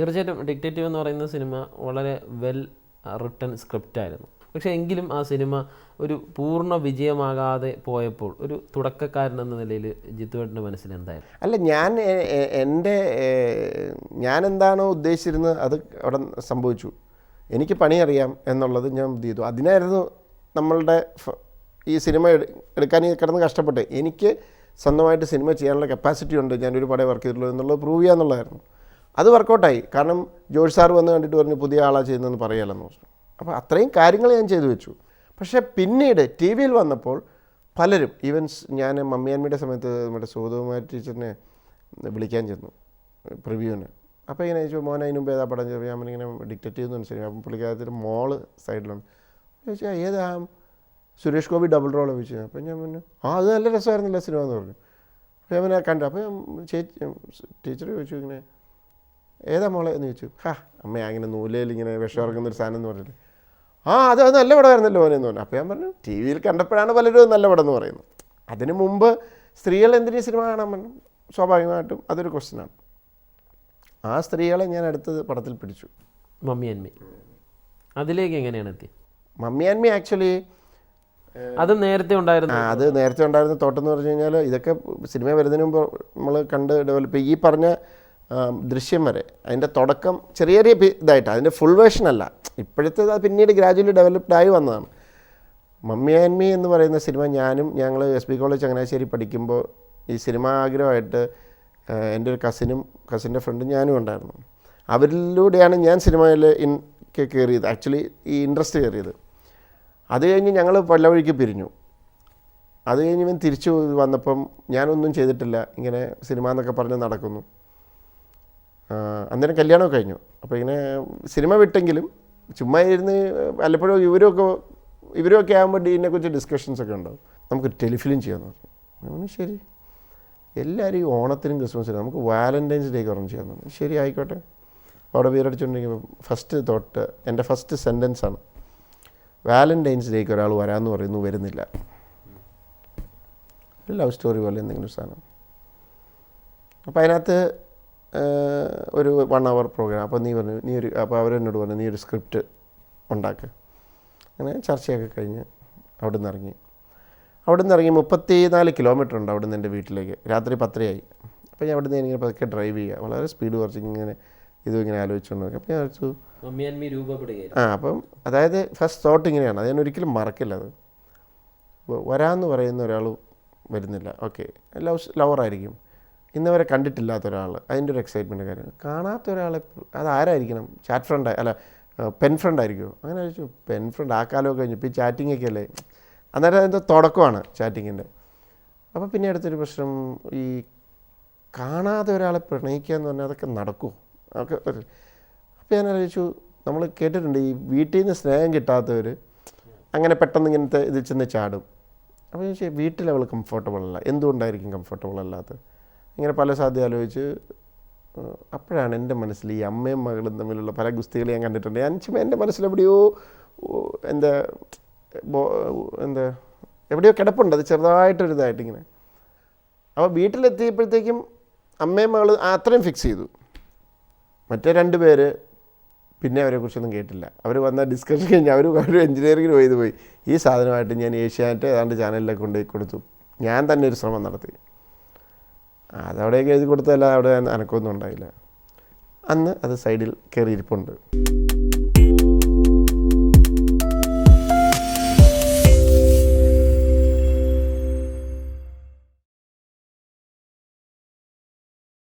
തീർച്ചയായിട്ടും ഡിക്റ്റേറ്റീവ് എന്ന് പറയുന്ന സിനിമ വളരെ വെൽ റിട്ടൺ സ്ക്രിപ്റ്റ് ആയിരുന്നു. പക്ഷേ എങ്കിലും ആ സിനിമ ഒരു പൂർണ വിജയമാകാതെ പോയപ്പോൾ ഒരു തുടക്കക്കാരൻ എന്ന നിലയിൽ ജിത്തുവേട്ടന്റെ മനസ്സിൽ എന്തായിരുന്നു? അല്ല ഞാൻ എന്റെ ഞാൻ എന്താണോ ഉദ്ദേശിച്ചിരുന്നത് അത് അവിടെ സംഭവിച്ചു. എനിക്ക് പണി അറിയാം എന്നുള്ളത് ഞാൻ ചെയ്തു. അതിനായിരുന്നു നമ്മളുടെ ഈ സിനിമ എടു- എടുക്കാൻ കിടന്ന് കഷ്ടപ്പെട്ട് എനിക്ക് സ്വന്തമായിട്ട് സിനിമ ചെയ്യാനുള്ള കപ്പാസിറ്റി ഉണ്ട്. ഞാനൊരു പടം വർക്ക് ചെയ്തിട്ടുള്ളൂ എന്നുള്ളത് പ്രൂവ് ചെയ്യുക എന്നുള്ളതായിരുന്നു അത് വർക്കൗട്ടായി. കാരണം ജോഷ് സാർ വന്ന് കണ്ടിട്ട് പറഞ്ഞു പുതിയ ആളാണ് ചെയ്യുന്നതെന്ന് പറയാലെന്ന് പറഞ്ഞു. അപ്പോൾ അത്രയും കാര്യങ്ങൾ ഞാൻ ചെയ്തു വെച്ചു. പക്ഷേ പിന്നീട് ടി വിയിൽ വന്നപ്പോൾ പലരും ഈവൻസ് ഞാൻ മമ്മിയാൻമിയുടെ സമയത്ത് നമ്മുടെ സുഗതകുമാരി ടീച്ചറിനെ വിളിക്കാൻ ചെന്നു പ്രിവ്യൂവിന്. അപ്പോൾ ഇങ്ങനെ ചോദിച്ചു മോനെ അതിന് മുമ്പ് ഏതാ പടം? ചെയ്തത് ഞാൻ ഇങ്ങനെ ഡിക്റ്റേറ്റ് ചെയ്യുന്നു അനുസരിച്ച് അപ്പം പുള്ളിക്കാരത്തിന്റെ മോൾ സൈഡിലുണ്ട്. ചോദിച്ചാൽ ഏതാ? സുരേഷ് ഗോപി ഡബിൾ റോൾ ചോദിച്ചു അപ്പം ഞാൻ പറഞ്ഞു ആ അത് നല്ല രസമായിരുന്നില്ല സിനിമ എന്ന് പറഞ്ഞു. അപ്പോൾ ഞാൻ കണ്ടു. അപ്പോൾ ചേച്ചി ടീച്ചർ ചോദിച്ചു ഇങ്ങനെ ഏതാ മോളെ എന്ന് ചോദിച്ചു ഹാ അമ്മ അങ്ങനെ നൂലയിൽ ഇങ്ങനെ വിഷം ഇറങ്ങുന്ന ഒരു സാധനം എന്ന് പറഞ്ഞിട്ട്. ആ അത് അത് നല്ല പടമായിരുന്നല്ലോ മോനെ എന്ന് പറഞ്ഞു. അപ്പോൾ ഞാൻ പറഞ്ഞു ടി വിയിൽ കണ്ടപ്പോഴാണ് പലരും നല്ല പടം എന്ന് പറയുന്നത്. അതിന് മുമ്പ് സ്ത്രീകൾ എന്തിനീ സിനിമ കാണാൻ പറഞ്ഞു സ്വാഭാവികമായിട്ടും അതൊരു ക്വസ്റ്റ്യനാണ് ആ സ്ത്രീകളെ ഞാൻ അടുത്തത് പടത്തിൽ പിടിച്ചു. മമ്മി അതിലേക്ക് എങ്ങനെയാണ് എത്തി മമ്മി ആക്ച്വലി അത് നേരത്തെ ഉണ്ടായിരുന്നു ആ അത് നേരത്തെ ഉണ്ടായിരുന്ന തോട്ടം എന്ന് പറഞ്ഞു കഴിഞ്ഞാൽ ഇതൊക്കെ സിനിമ വരുന്നതിന് മുമ്പ് നമ്മൾ കണ്ട് ഡെവലപ്പ് ഈ പറഞ്ഞ ദൃശ്യം വരെ. അതിന്റെ തുടക്കം ചെറിയ ചെറിയ ഇതായിട്ട്. അതിന്റെ ഫുൾ വേർഷൻ അല്ല. ഇപ്പോഴത്തെ അത് പിന്നീട് ഗ്രാജുവലി ഡെവലപ്ഡ് ആയി വന്നതാണ്. മമ്മി ആൻഡ് മീ എന്ന് പറയുന്ന സിനിമ ഞാനും ഞങ്ങൾ എസ് ബി കോളേജ് ചങ്ങനാശ്ശേരി പഠിക്കുമ്പോൾ ഈ സിനിമ ആഗ്രഹമായിട്ട് എന്റെ ഒരു കസിനും കസിന്റെ ഫ്രണ്ടും ഞാനും ഉണ്ടായിരുന്നു. അവരിലൂടെയാണ് ഞാൻ സിനിമയിൽ ഇൻ കയറിയത് ആക്ച്വലി ഈ ഇൻട്രസ്റ്റ് കയറിയത്. അത് കഴിഞ്ഞ് ഞങ്ങൾ പല വഴിക്ക് പിരിഞ്ഞു. അത് കഴിഞ്ഞ് ഇവൻ തിരിച്ചു വന്നപ്പം ഞാനൊന്നും ചെയ്തിട്ടില്ല. ഇങ്ങനെ സിനിമ എന്നൊക്കെ പറഞ്ഞ് നടക്കുന്നു. അന്നേരം കല്യാണമൊക്കെ കഴിഞ്ഞു. അപ്പോൾ ഇങ്ങനെ സിനിമ വിട്ടെങ്കിലും ചുമ്മാ ഇരുന്ന് വല്ലപ്പോഴും ഇവരൊക്കെ ഇവരൊക്കെ ആകുമ്പോൾ ഇതിനെക്കുറിച്ച് ഡിസ്കഷൻസ് ഒക്കെ ഉണ്ടാവും. നമുക്ക് ടെലിഫിലിം ചെയ്യാമെന്ന് പറഞ്ഞു ശരി. എല്ലാവരും ഈ ഓണത്തിനും ക്രിസ്മസിനും നമുക്ക് വാലന്റൈൻസ് ഡേക്ക് ഓർമ്മ ചെയ്യാമെന്ന് പറഞ്ഞു ശരി ആയിക്കോട്ടെ. അവിടെ വീരടിച്ചുകൊണ്ടിരിക്കുമ്പോൾ ഫസ്റ്റ് തൊട്ട് എന്റെ ഫസ്റ്റ് സെന്റൻസ് ആണ്. വാലന്റൈൻസ് ഡേക്ക് ഒരാൾ വരാമെന്ന് പറയുന്നു വരുന്നില്ല. ഒരു ലവ് സ്റ്റോറി പോലെ എന്തെങ്കിലും സാധനം. അപ്പോൾ അതിനകത്ത് ഒരു വൺ അവർ പ്രോഗ്രാം അപ്പോൾ നീ പറഞ്ഞു നീ ഒരു അപ്പോൾ അവരെന്നോട് പറഞ്ഞു നീ ഒരു സ്ക്രിപ്റ്റ് ഉണ്ടാക്കുക അങ്ങനെ ചർച്ചയൊക്കെ കഴിഞ്ഞ് അവിടെ നിന്ന് ഇറങ്ങി. അവിടെ നിന്ന് ഇറങ്ങി മുപ്പത്തി നാല് കിലോമീറ്റർ ഉണ്ട് അവിടെ നിന്ന് എന്റെ വീട്ടിലേക്ക്. രാത്രി പത്തരയായി. അപ്പോൾ ഞാൻ അവിടെ നിന്ന് ഇങ്ങനെ പതുക്കെ ഡ്രൈവ് ചെയ്യുക. വളരെ സ്പീഡ് കുറച്ച് ഇങ്ങനെ ഇതും ഇങ്ങനെ ആലോചിച്ചുകൊണ്ട് നോക്കി അപ്പോൾ ഞാൻ രൂപപ്പെടുകയായിരുന്നു. ആ അപ്പം അതായത് ഫസ്റ്റ് തോട്ട് ഇങ്ങനെയാണ്. അത് ഞാൻ ഒരിക്കലും മറക്കില്ല അത്. വരാമെന്ന് പറയുന്ന ഒരാൾ വരുന്നില്ല. ഓക്കെ ലവ് ലവറായിരിക്കും ഇന്ന് വരെ കണ്ടിട്ടില്ലാത്ത ഒരാൾ അതിന്റെ ഒരു എക്സൈറ്റ്മെന്റ് കാര്യങ്ങൾ കാണാത്ത ഒരാളെ അത് ആരായിരിക്കണം ചാറ്റ് ഫ്രണ്ട് അല്ല പെൻ ഫ്രണ്ട് ആയിരിക്കുമോ അങ്ങനെ ചോദിച്ചു പെൻ ഫ്രണ്ട് ആ കാലമൊക്കെ കഴിഞ്ഞു. ഇപ്പോൾ ഈ ചാറ്റിംഗ് ഒക്കെ അല്ലേ? അന്നേരം അതിന്റെ തുടക്കമാണ് ചാറ്റിങ്ങിന്റെ അപ്പോൾ പിന്നെ അടുത്തൊരു പ്രശ്നം ഈ കാണാതെ ഒരാളെ പ്രണയിക്കുക എന്ന് പറഞ്ഞാൽ അതൊക്കെ നടക്കുമോ അതൊക്കെ അപ്പോൾ ഞാൻ ആലോചിച്ചു നമ്മൾ കേട്ടിട്ടുണ്ട് ഈ വീട്ടിൽ നിന്ന് സ്നേഹം കിട്ടാത്തവർ അങ്ങനെ പെട്ടെന്ന് ഇങ്ങനത്തെ ഇതിൽ ചെന്ന് ചാടും. അപ്പോൾ ചോദിച്ചാൽ ചോദിച്ചു വീട്ടിൽ അവൾ കംഫർട്ടബിൾ അല്ല. എന്തുകൊണ്ടായിരിക്കും കംഫർട്ടബിൾ അല്ലാത്തത്? ഇങ്ങനെ പല സാധ്യത ആലോചിച്ച് അപ്പോഴാണ് എന്റെ മനസ്സിൽ ഈ അമ്മയും മകളും തമ്മിലുള്ള പല ഗുസ്തികൾ ഞാൻ കണ്ടിട്ടുണ്ട്. ചുമ്മാ എന്റെ ഓ, എന്താ എന്താ എവിടെയോ കിടപ്പുണ്ട്. അത് ചെറുതായിട്ടൊരിതായിട്ട് ഇങ്ങനെ. അപ്പോൾ വീട്ടിലെത്തിയപ്പോഴത്തേക്കും അമ്മയും മകൾ അത്രയും ഫിക്സ് ചെയ്തു. മറ്റേ രണ്ട് പേര് പിന്നെ അവരെക്കുറിച്ചൊന്നും കേട്ടില്ല. അവർ വന്ന ഡിസ്കഷൻ കഴിഞ്ഞ് അവർ ഒരു എഞ്ചിനീയറിംഗിന് പോയത് പോയി. ഈ സാധനമായിട്ട് ഞാൻ ഏഷ്യാനെറ്റ് ഏതാണ്ട് ചാനലിലൊക്കെ കൊണ്ടുപോയി കൊടുത്തു. ഞാൻ തന്നെ ഒരു ശ്രമം നടത്തി. അതവിടെയൊക്കെ എഴുതി കൊടുത്തല്ല അവിടെ അനക്കമൊന്നും ഉണ്ടായില്ല. അന്ന് അത് സൈഡിൽ കയറിയിരിപ്പുണ്ട്.